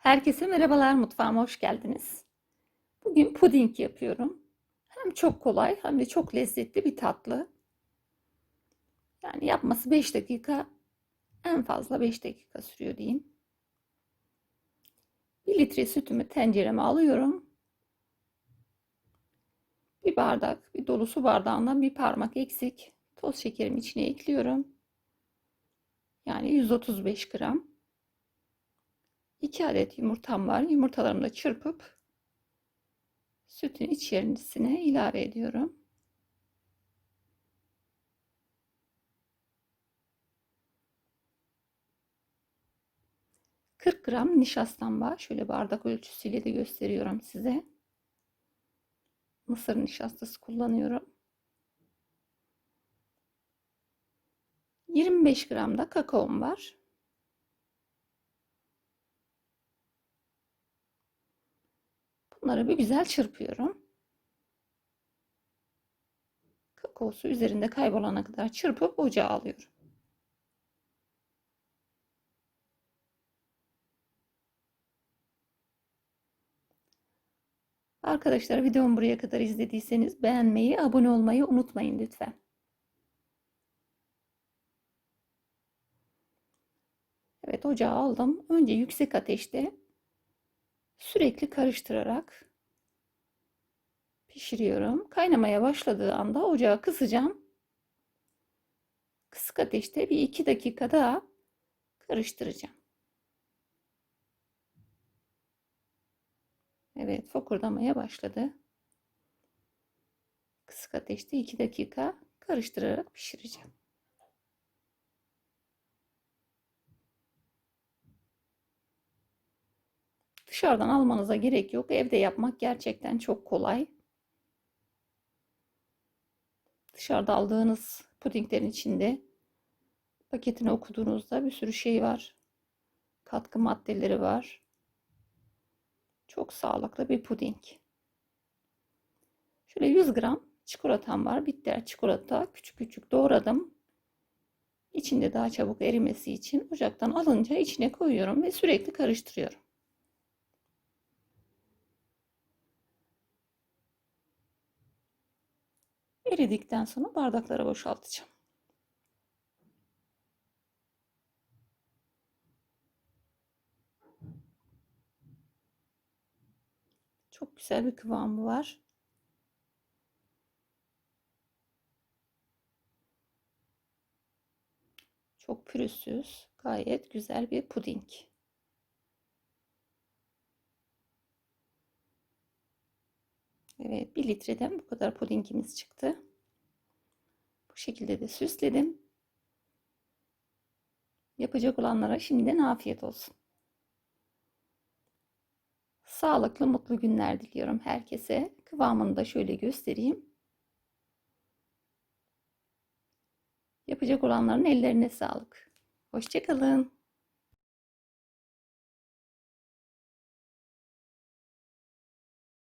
Herkese merhabalar, mutfağıma hoş geldiniz. Bugün puding yapıyorum. Hem çok kolay hem de çok lezzetli bir tatlı. Yani yapması 5 dakika, en fazla 5 dakika sürüyor diyeyim. 1 litre sütümü tencereme alıyorum. Bir bardak, bir dolu su bardağından bir parmak eksik toz şekerimi içine ekliyorum. Yani 135 gram. 2 adet yumurtam var. Yumurtalarımı da çırpıp sütün içerisine ilave ediyorum. Gram nişastam var. Şöyle bardak ölçüsüyle de gösteriyorum size. Mısır nişastası kullanıyorum. 25 gram da kakaom var. Bunları bir güzel çırpıyorum. Kakaosu üzerinde kaybolana kadar çırpıp ocağa alıyorum. Arkadaşlar videomu buraya kadar izlediyseniz beğenmeyi, abone olmayı unutmayın lütfen. Evet ocağa aldım. Önce yüksek ateşte sürekli karıştırarak pişiriyorum. Kaynamaya başladığı anda ocağı kısacağım. Kısık ateşte bir iki dakika daha karıştıracağım. Evet fokurdamaya başladı. Kısık ateşte iki dakika karıştırarak pişireceğim. Dışarıdan almanıza gerek yok. Evde yapmak gerçekten çok kolay. Dışarıda aldığınız pudinglerin içinde paketini okuduğunuzda bir sürü şey var. Katkı maddeleri var. Çok sağlıklı bir puding. Şöyle 100 gram çikolatam var. Bitter çikolata küçük küçük doğradım. İçinde daha çabuk erimesi için ocaktan alınca içine koyuyorum ve sürekli karıştırıyorum. Eridikten sonra bardaklara boşaltacağım. Çok güzel bir kıvamı var. Çok pürüzsüz, gayet güzel bir puding. Evet, bir litreden bu kadar pudingimiz çıktı. Bu şekilde de süsledim. Yapacak olanlara şimdiden afiyet olsun. Sağlıklı, mutlu günler diliyorum herkese. Kıvamını da şöyle göstereyim. Yapacak olanların ellerine sağlık. Hoşçakalın.